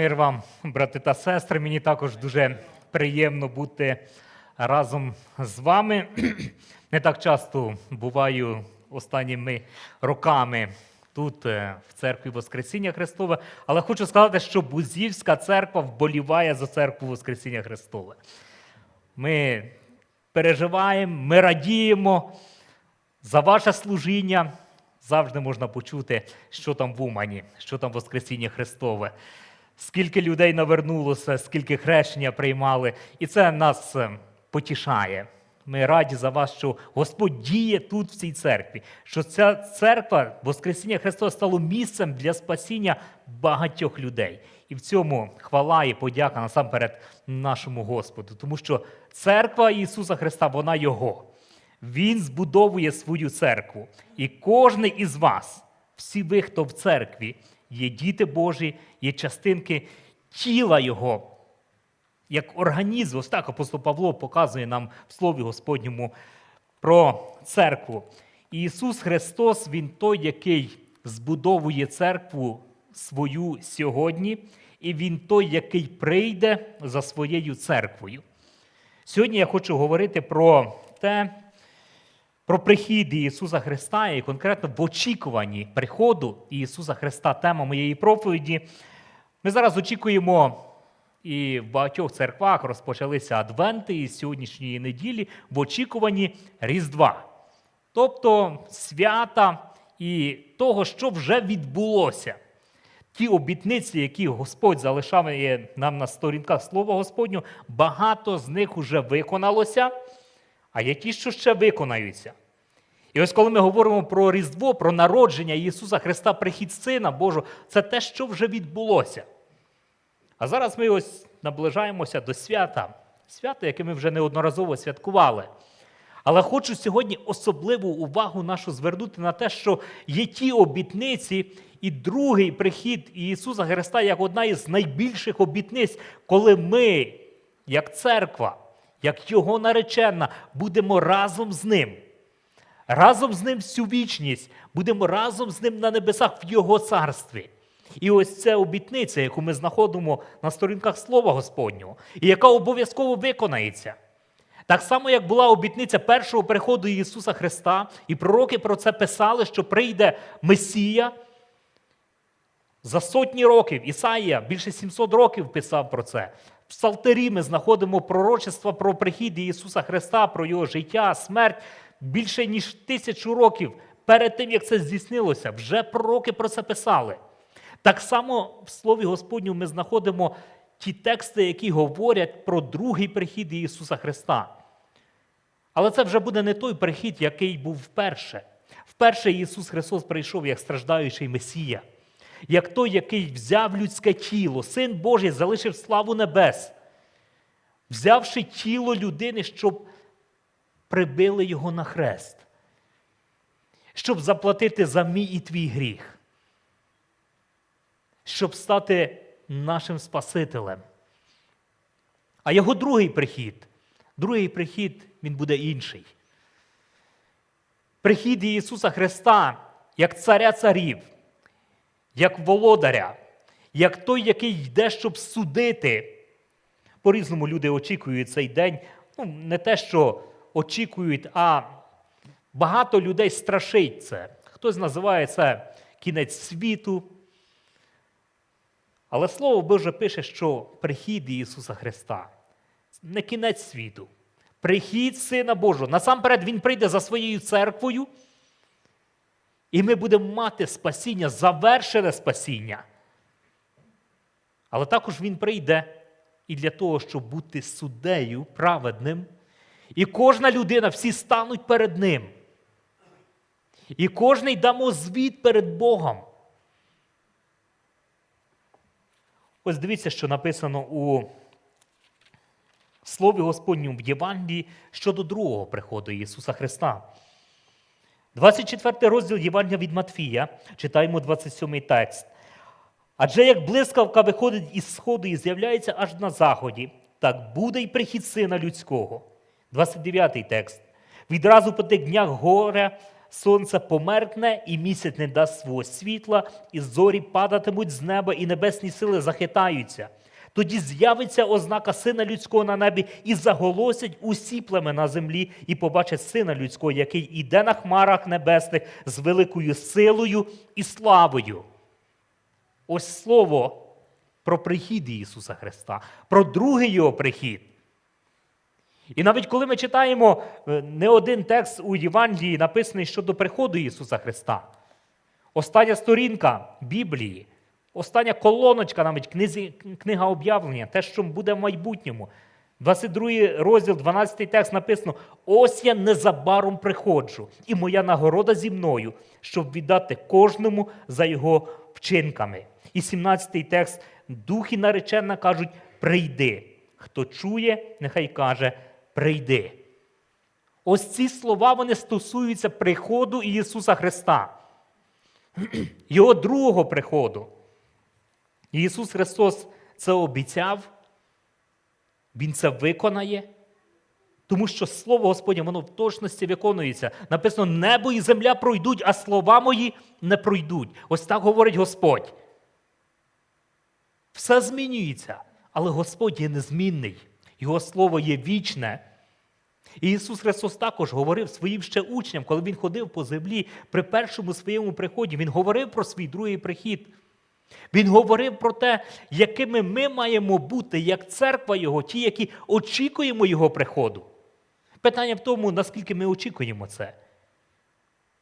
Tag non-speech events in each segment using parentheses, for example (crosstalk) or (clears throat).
Мир вам, брати та сестри. Мені також дуже приємно бути разом з вами. Не так часто буваю останніми роками тут, е, в церкві Воскресіння Христове, але хочу сказати, що Бузівська церква вболіває за церкву Воскресіння Христове. Ми переживаємо, ми радіємо за ваше служіння. Завжди можна почути, що там в Умані, що там Воскресіння Христове. Скільки людей навернулося, скільки хрещення приймали, і це нас е, потішає. Ми раді за вас, що Господь діє тут, в цій церкві, що ця церква, Воскресіння Христова, стало місцем для спасіння багатьох людей. І в цьому хвала і подяка насамперед нашому Господу, тому що церква Ісуса Христа, вона Його. Він збудовує свою церкву. І кожен із вас, всі ви, хто в церкві, є діти Божі, є частинки тіла Його, як організм. Ось так апостол Павло показує нам в Слові Господньому про церкву. І Ісус Христос, Він той, який збудовує церкву свою сьогодні, і Він той, який прийде за своєю церквою. Сьогодні я хочу говорити про те, про прихід Ісуса Христа і конкретно в очікуванні приходу Ісуса Христа, тема моєї проповіді. Ми зараз очікуємо, і в багатьох церквах розпочалися адвенти із сьогоднішньої неділі в очікуванні Різдва, тобто свята і того, що вже відбулося. Ті обітниці, які Господь залишає нам на сторінках Слова Господню, багато з них вже виконалося, а ті, що ще виконаються. І ось коли ми говоримо про Різдво, про народження Ісуса Христа, прихід Сина Божого, це те, що вже відбулося. А зараз ми ось наближаємося до свята, свята, яке ми вже неодноразово святкували. Але хочу сьогодні особливу увагу нашу звернути на те, що є ті обітниці, і другий прихід Ісуса Христа як одна із найбільших обітниць, коли ми, як церква, як Його наречена, будемо разом з Ним. Разом з ним всю вічність, будемо разом з ним на небесах в Його царстві. І ось ця обітниця, яку ми знаходимо на сторінках Слова Господнього, і яка обов'язково виконається. Так само, як була обітниця першого приходу Ісуса Христа, і пророки про це писали, що прийде Месія. За сотні років Ісаїя більше 700 років писав про це. В Псалтирі ми знаходимо пророчества про прихід Ісуса Христа, про Його життя, смерть більше ніж тисячу років перед тим, як це здійснилося. Вже пророки про це писали. Так само в Слові Господню ми знаходимо ті тексти, які говорять про другий прихід Ісуса Христа. Але це вже буде не той прихід, який був вперше. Вперше Ісус Христос прийшов як страждаючий Месія, як той, який взяв людське тіло, Син Божий залишив славу небес, взявши тіло людини, щоб прибили його на хрест, щоб заплатити за мій і твій гріх, щоб стати нашим Спасителем. А його другий прихід, другий прихід, він буде інший. Прихід Ісуса Христа як царя царів, як володаря, як той, який йде, щоб судити. По-різному люди очікують цей день. Ну, не те, що очікують, а багато людей страшить це. Хтось називає це кінець світу. Але Слово Боже пише, що прихід Ісуса Христа не кінець світу. Прихід Сина Божого. Насамперед Він прийде за своєю церквою, і ми будемо мати спасіння, завершене спасіння. Але також Він прийде і для того, щоб бути суддею праведним. І кожна людина, всі стануть перед Ним. І кожний дамо звіт перед Богом. Ось дивіться, що написано у Слові Господньому в Євангелії щодо другого приходу Ісуса Христа. 24 розділ Євангелія від Матфія, читаємо 27 текст. Адже як блискавка виходить із сходу і з'являється аж на заході, так буде й прихід сина людського. 29 текст. Відразу по тих днях горя сонце померкне, і місяць не дасть свого світла, і зорі падатимуть з неба, і небесні сили захитаються. Тоді з'явиться ознака сина людського на небі, і заголосять усі племена землі, і побачать сина людського, який іде на хмарах небесних з великою силою і славою. Ось слово про прихід Ісуса Христа, про другий Його прихід. І навіть коли ми читаємо е, не один текст у Євангелії, написаний щодо приходу Ісуса Христа, остання сторінка Біблії, остання колоночка, навіть книзі, книга об'явлення, те, що буде в майбутньому. 22 розділ, 12 текст написано: ось я незабаром приходжу, і моя нагорода зі мною, щоб віддати кожному за його вчинками. І 17 текст: духи наречена кажуть: прийди. Хто чує, нехай каже, прийди. Ось ці слова вони стосуються приходу Ісуса Христа, (clears throat) Його другого приходу. Ісус Христос це обіцяв, Він це виконає, тому що Слово Господнє, воно в точності виконується. Написано: небо і земля пройдуть, а слова мої не пройдуть. Ось так говорить Господь. Все змінюється, але Господь є незмінний. Його слово є вічне. І Ісус Христос також говорив своїм ще учням, коли Він ходив по землі при першому своєму приході, Він говорив про свій другий прихід. Він говорив про те, якими ми маємо бути, як церква Його, ті, які очікуємо Його приходу. Питання в тому, наскільки ми очікуємо це.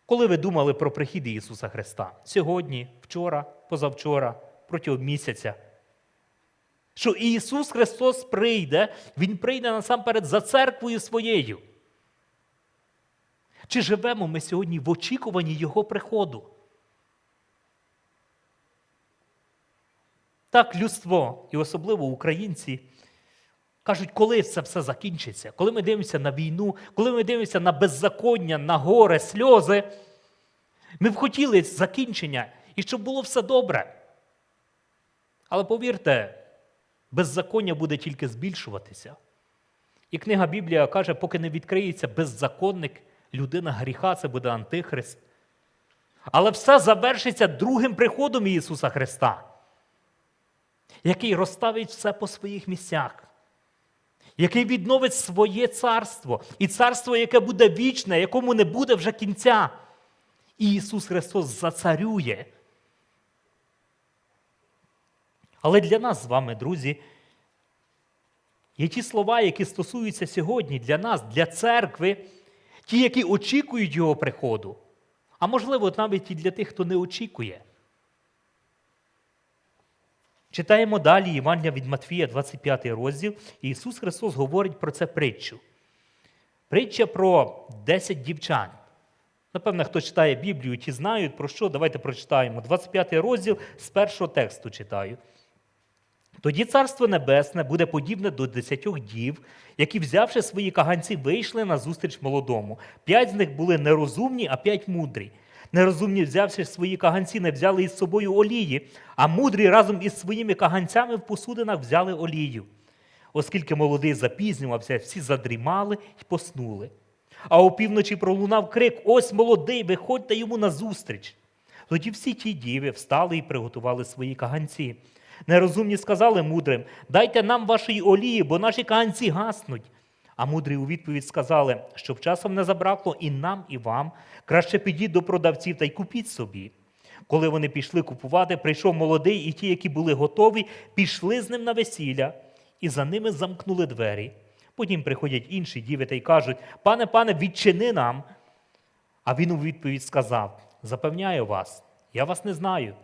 Коли ви думали про прихід Ісуса Христа? Сьогодні, вчора, позавчора, протягом місяця. Що Ісус Христос прийде, Він прийде насамперед за церквою своєю. Чи живемо ми сьогодні в очікуванні Його приходу? Так, людство, і особливо українці, кажуть, коли це все закінчиться, коли ми дивимося на війну, коли ми дивимося на беззаконня, на горе, сльози, ми б хотіли закінчення і щоб було все добре. Але повірте, беззаконня буде тільки збільшуватися. І книга Біблія каже, поки не відкриється беззаконник, людина гріха, це буде Антихрист. Але все завершиться другим приходом Ісуса Христа, який розставить все по своїх місцях, який відновить своє царство, і царство, яке буде вічне, якому не буде вже кінця. І Ісус Христос зацарює. Але для нас з вами, друзі, є ті слова, які стосуються сьогодні для нас, для церкви, ті, які очікують Його приходу. А можливо, навіть і для тих, хто не очікує. Читаємо далі Євангелія від Матфія, 25 розділ, і Ісус Христос говорить про це притчу. Притча про 10 дівчат. Напевно, хто читає Біблію, ті знають про що. Давайте прочитаємо. 25 розділ з першого тексту читаю. Тоді Царство Небесне буде подібне до десятьох дів, які, взявши свої каганці, вийшли на зустріч молодому. П'ять з них були нерозумні, а п'ять мудрі. Нерозумні, взявши свої каганці, не взяли із собою олії, а мудрі разом із своїми каганцями в посудинах взяли олію. Оскільки молодий запізнювався, всі задрімали й поснули. А опівночі пролунав крик: Ось молодий, виходьте йому назустріч. Тоді всі ті діви встали і приготували свої каганці. Нерозумні сказали мудрим: Дайте нам вашої олії, бо наші каганці гаснуть. А мудрі у відповідь сказали, щоб часом не забракло і нам, і вам. Краще підіть до продавців та й купіть собі. Коли вони пішли купувати, прийшов молодий, і ті, які були готові, пішли з ним на весілля, і за ними замкнули двері. Потім приходять інші діви та й кажуть: Пане, пане, відчини нам. А він у відповідь сказав: Запевняю вас, я вас не знаю.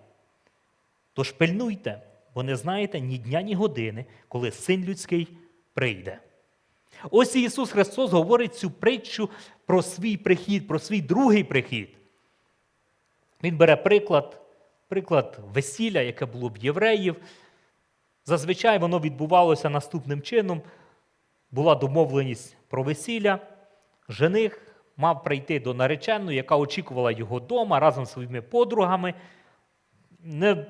Тож пильнуйте, бо не знаєте ні дня, ні години, коли син людський прийде. Ось Ісус Христос говорить цю притчу про свій прихід, про свій другий прихід. Він бере приклад, приклад весілля, яке було б євреїв. Зазвичай воно відбувалося наступним чином. Була домовленість про весілля. Жених мав прийти до нареченої, яка очікувала його вдома разом з своїми подругами. Не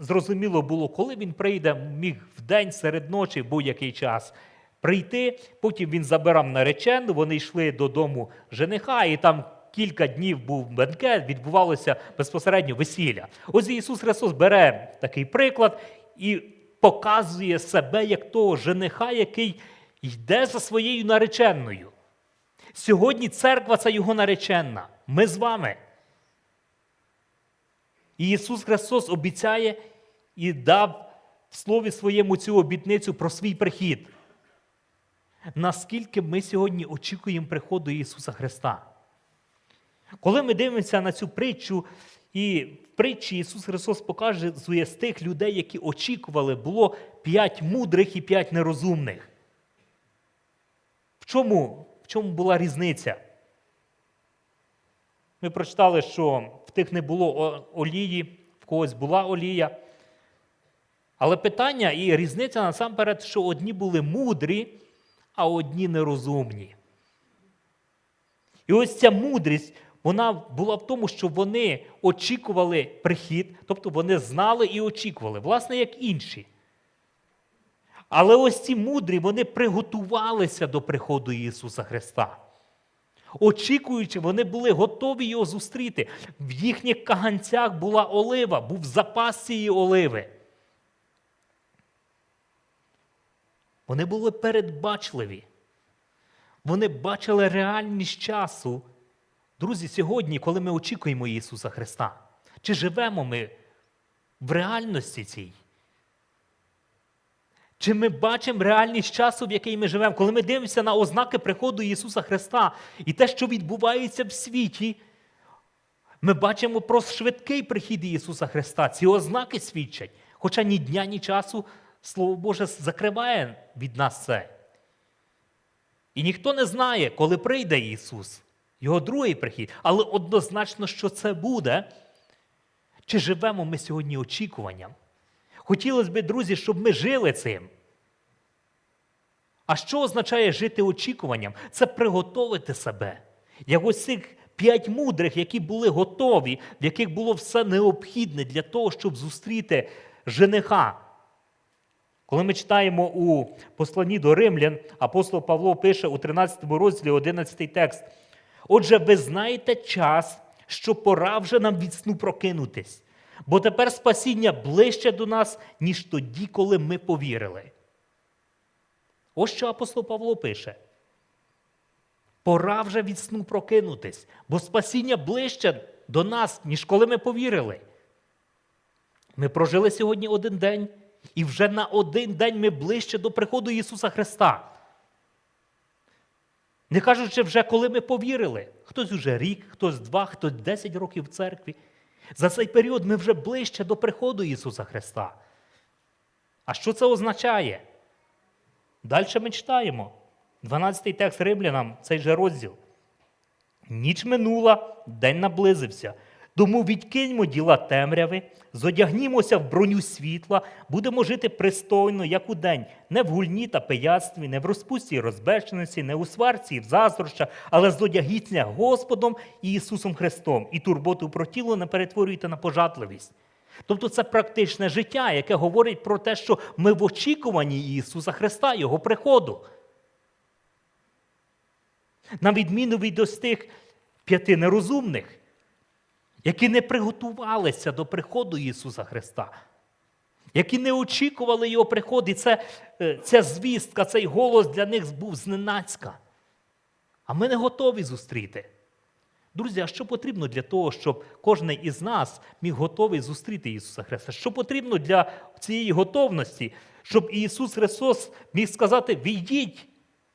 зрозуміло було, коли він прийде, міг в день, серед ночі, будь-який час прийти. Потім він забирав наречену, вони йшли додому жениха, і там кілька днів був бенкет, відбувалося безпосередньо весілля. Ось Ісус Христос бере такий приклад і показує себе як того жениха, який йде за своєю нареченою. Сьогодні церква це його наречена. Ми з вами. І Ісус Христос обіцяє і дав в слові своєму цю обітницю про свій прихід. Наскільки ми сьогодні очікуємо приходу Ісуса Христа? Коли ми дивимося на цю притчу, і в притчі Ісус Христос показує з тих людей, які очікували, було п'ять мудрих і п'ять нерозумних. В чому, в чому була різниця? Ми прочитали, що в тих не було олії, в когось була олія. Але питання і різниця насамперед, що одні були мудрі, а одні нерозумні. І ось ця мудрість, вона була в тому, що вони очікували прихід, тобто вони знали і очікували, власне, як інші. Але ось ці мудрі, вони приготувалися до приходу Ісуса Христа. Очікуючи, вони були готові його зустріти. В їхніх каганцях була олива, був запас цієї оливи. Вони були передбачливі. Вони бачили реальність часу. Друзі, сьогодні, коли ми очікуємо Ісуса Христа, чи живемо ми в реальності цій? Чи ми бачимо реальність часу, в який ми живемо, коли ми дивимося на ознаки приходу Ісуса Христа і те, що відбувається в світі, ми бачимо про швидкий прихід Ісуса Христа. Ці ознаки свідчать, хоча ні дня, ні часу Слово Боже закриває від нас це. І ніхто не знає, коли прийде Ісус, Його другий прихід, але однозначно, що це буде. Чи живемо ми сьогодні очікуванням? Хотілося б, друзі, щоб ми жили цим. А що означає жити очікуванням? Це приготовити себе. Як ось цих п'ять мудрих, які були готові, в яких було все необхідне для того, щоб зустріти жениха. Коли ми читаємо у посланні до римлян, апостол Павло пише у 13 розділі 11 текст. Отже, ви знаєте час, що пора вже нам від сну прокинутись, бо тепер спасіння ближче до нас, ніж тоді, коли ми повірили. Ось що апостол Павло пише. Пора вже від сну прокинутись, бо спасіння ближче до нас, ніж коли ми повірили. Ми прожили сьогодні один день, і вже на один день ми ближче до приходу Ісуса Христа. Не кажучи вже, коли ми повірили. Хтось уже рік, хтось два, хтось десять років в церкві. За цей період ми вже ближче до приходу Ісуса Христа. А що це означає? Далі ми читаємо. 12-й текст Римлянам, цей же розділ. Ніч минула, день наблизився. Тому відкиньмо діла темряви, зодягнімося в броню світла, будемо жити пристойно, як у день, не в гульні та пияцтві, не в розпусті і розбещеності, не у сварці і в заздрощах, але зодягіться Господом і Ісусом Христом, і турботу про тіло не перетворюйте на пожадливість. Тобто це практичне життя, яке говорить про те, що ми в очікуванні Ісуса Христа, Його приходу. На відміну від ось тих п'яти нерозумних, які не приготувалися до приходу Ісуса Христа, які не очікували Його приходу, і це, е, ця звістка, цей голос для них був зненацька. А ми не готові зустріти. Друзі, а що потрібно для того, щоб кожен із нас міг готовий зустріти Ісуса Христа? Що потрібно для цієї готовності, щоб Ісус Христос міг сказати: війдіть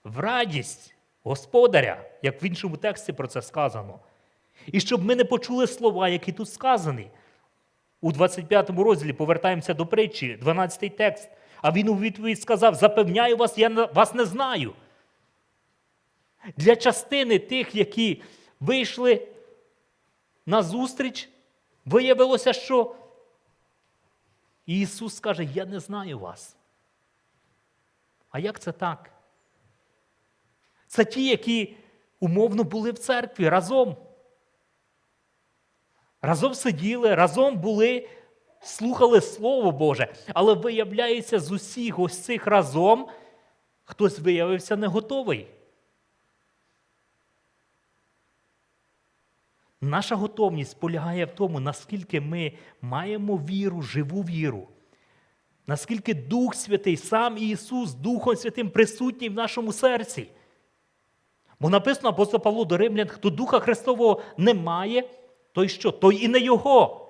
в радість Господаря, як в іншому тексті про це сказано. І щоб ми не почули слова, які тут сказані. У 25 розділі повертаємося до притчі, 12 текст. А він у відповідь сказав: Запевняю вас, я вас не знаю. Для частини тих, які вийшли на зустріч, виявилося, що Ісус каже: Я не знаю вас. А як це так? Це ті, які умовно були в церкві разом. Разом сиділи, разом були, слухали Слово Боже. Але виявляється, з усіх ось цих разом хтось виявився не готовий. Наша готовність полягає в тому, наскільки ми маємо віру, живу віру. Наскільки Дух Святий, сам Ісус, Духом Святим присутній в нашому серці. Бо написано апостол Павло до Римлян, хто Духа Христового не має, той що? Той і не Його.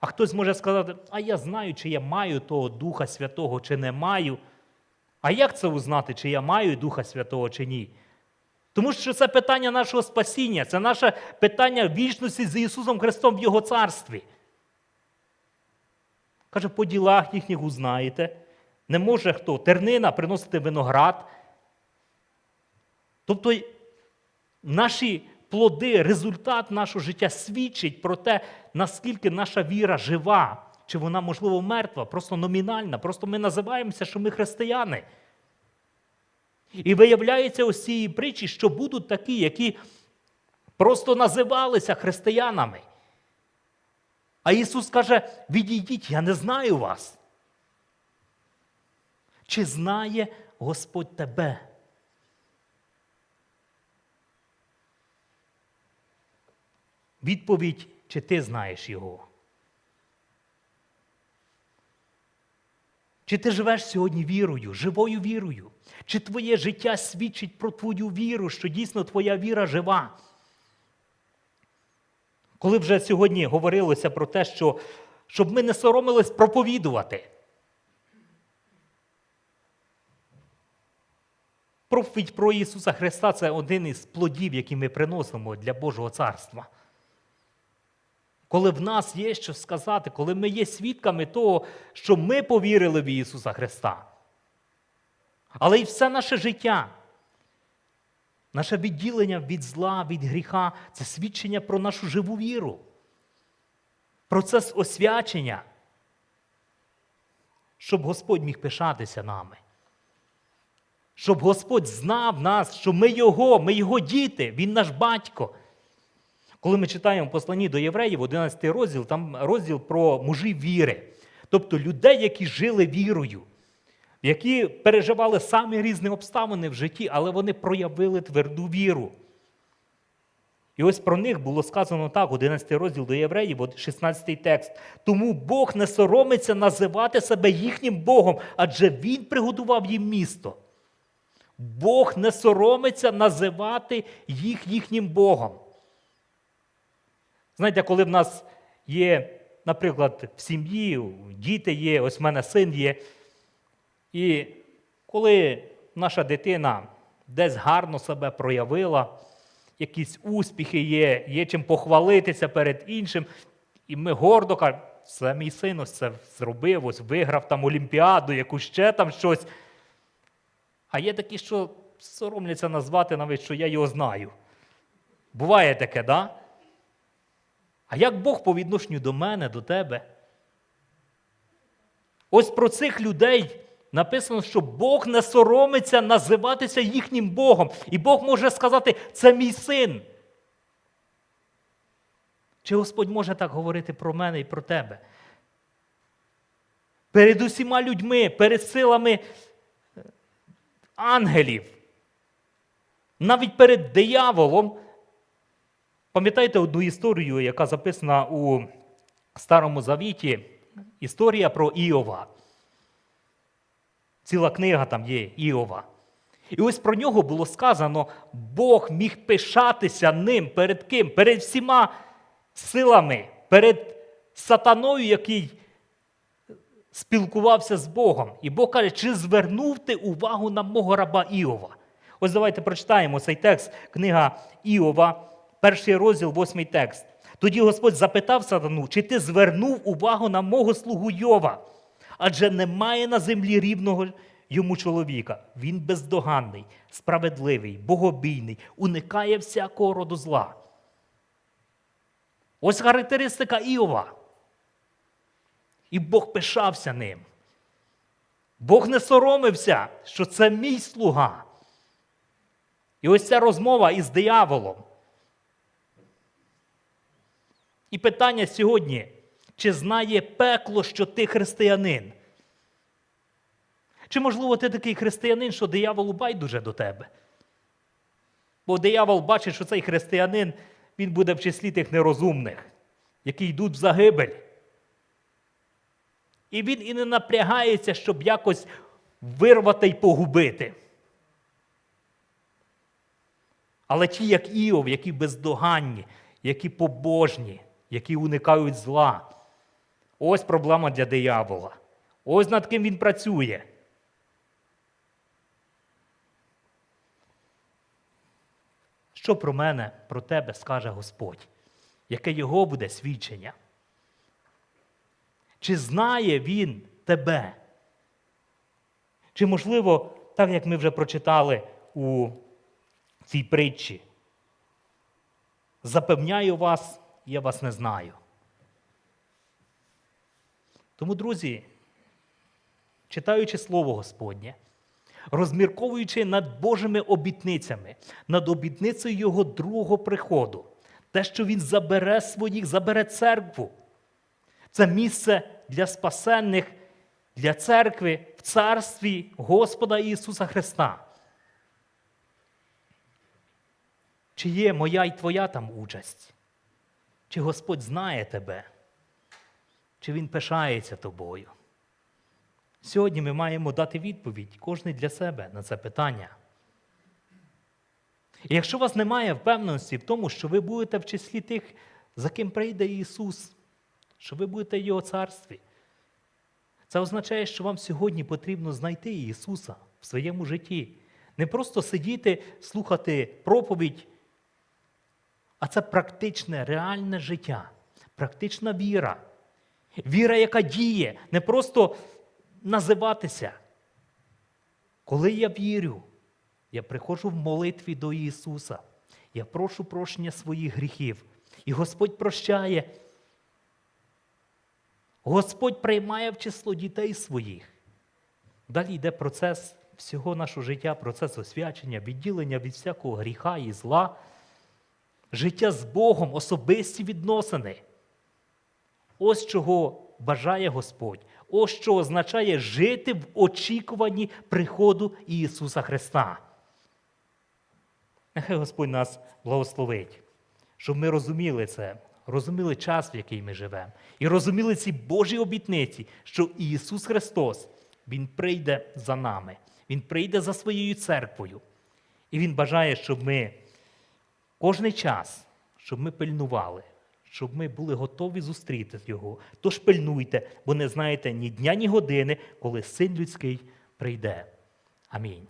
А хтось може сказати, а я знаю, чи я маю того Духа Святого, чи не маю. А як це узнати, чи я маю Духа Святого, чи ні? Тому що це питання нашого спасіння, це наше питання вічності з Ісусом Христом в Його царстві. Каже, по ділах їхніх узнаєте. Не може хто тернина приносити виноград. Тобто наші плоди, результат нашого життя свідчить про те, наскільки наша віра жива, чи вона, можливо, мертва, просто номінальна. Просто ми називаємося, що ми християни. І виявляється ось цієї притчі, що будуть такі, які просто називалися християнами. А Ісус каже: відійдіть, я не знаю вас. Чи знає Господь тебе? Відповідь, чи ти знаєш Його? Чи ти живеш сьогодні вірою, живою вірою? Чи твоє життя свідчить про твою віру, що дійсно твоя віра жива? Коли вже сьогодні говорилося про те, що щоб ми не соромились проповідувати. Проповідь про Ісуса Христа це один із плодів, які ми приносимо для Божого царства. Коли в нас є що сказати, коли ми є свідками того, що ми повірили в Ісуса Христа. Але і все наше життя, наше відділення від зла, від гріха це свідчення про нашу живу віру, процес освячення, щоб Господь міг пишатися нами. Щоб Господь знав нас, що ми Його, ми Його діти, Він наш батько. Коли ми читаємо посланні до євреїв, 11 розділ, там розділ про мужів віри, тобто людей, які жили вірою, які переживали самі різні обставини в житті, але вони проявили тверду віру. І ось про них було сказано так, 11 розділ до євреїв, 16 текст. Тому Бог не соромиться називати себе їхнім Богом, адже Він приготував їм місто. Бог не соромиться називати їх їхнім Богом. Знаєте, коли в нас є, наприклад, в сім'ї, діти є, ось в мене син є. І коли наша дитина десь гарно себе проявила, якісь успіхи є, є чим похвалитися перед іншим, і ми гордо кажемо, це мій син ось це зробив, ось виграв там Олімпіаду, якусь ще там щось. А є такі, що соромляться назвати навіть, що я його знаю. Буває таке, да? А як Бог по відношенню до мене, до тебе? Ось про цих людей написано, що Бог не соромиться називатися їхнім Богом. І Бог може сказати, це мій син. Чи Господь може так говорити про мене і про тебе? Перед усіма людьми, перед силами ангелів, навіть перед дияволом. Пам'ятаєте одну історію, яка записана у Старому Завіті, історія про Іова. Ціла книга там є Іова. І ось про нього було сказано, Бог міг пишатися ним перед ким? Перед всіма силами, перед сатаною, який спілкувався з Богом. І Бог каже, чи звернув ти увагу на мого раба Іова? Ось давайте прочитаємо цей текст, книга Іова, перший розділ, восьмий текст. Тоді Господь запитав сатану, чи ти звернув увагу на мого слугу Йова? Адже немає на землі рівного йому чоловіка. Він бездоганний, справедливий, богобійний, уникає всякого роду зла. Ось характеристика Іова. І Бог пишався ним. Бог не соромився, що це мій слуга. І ось ця розмова із дияволом. І питання сьогодні, чи знає пекло, що ти християнин? Чи, можливо, ти такий християнин, що дияволу байдуже до тебе? Бо диявол бачить, що цей християнин він буде в числі тих нерозумних, які йдуть в загибель. І він і не напрягається, щоб якось вирвати й погубити. Але ті, як Іов, які бездоганні, які побожні, які уникають зла. Ось проблема для диявола. Ось над ким він працює. Що про мене, про тебе скаже Господь? Яке його буде свідчення? Чи знає він тебе? Чи, можливо, так як ми вже прочитали у цій притчі, запевняю вас, я вас не знаю. Тому, друзі, читаючи Слово Господнє, розмірковуючи над Божими обітницями, над обітницею Його другого приходу, те, що Він забере своїх, забере церкву. Це місце для спасенних, для церкви в царстві Господа Ісуса Христа. Чи є моя і твоя там участь? Чи Господь знає тебе? Чи Він пишається тобою? Сьогодні ми маємо дати відповідь кожен для себе на це питання. І якщо у вас немає впевненості в тому, що ви будете в числі тих, за ким прийде Ісус, що ви будете в Його царстві, це означає, що вам сьогодні потрібно знайти Ісуса в своєму житті. Не просто сидіти, слухати проповідь, а це практичне, реальне життя, практична віра. Віра, яка діє, не просто називатися. Коли я вірю, я приходжу в молитві до Ісуса. Я прошу прощення своїх гріхів. І Господь прощає. Господь приймає в число дітей своїх. Далі йде процес всього нашого життя, процес освячення, відділення від всякого гріха і зла, життя з Богом, особисті відносини. Ось чого бажає Господь. Ось що означає жити в очікуванні приходу Ісуса Христа. Нехай Господь нас благословить, щоб ми розуміли це, розуміли час, в який ми живемо, і розуміли ці Божі обітниці, що Ісус Христос, Він прийде за нами, Він прийде за своєю церквою. І Він бажає, щоб ми кожний час, щоб ми пильнували, щоб ми були готові зустріти Його. Тож пильнуйте, бо не знаєте ні дня, ні години, коли син людський прийде. Амінь.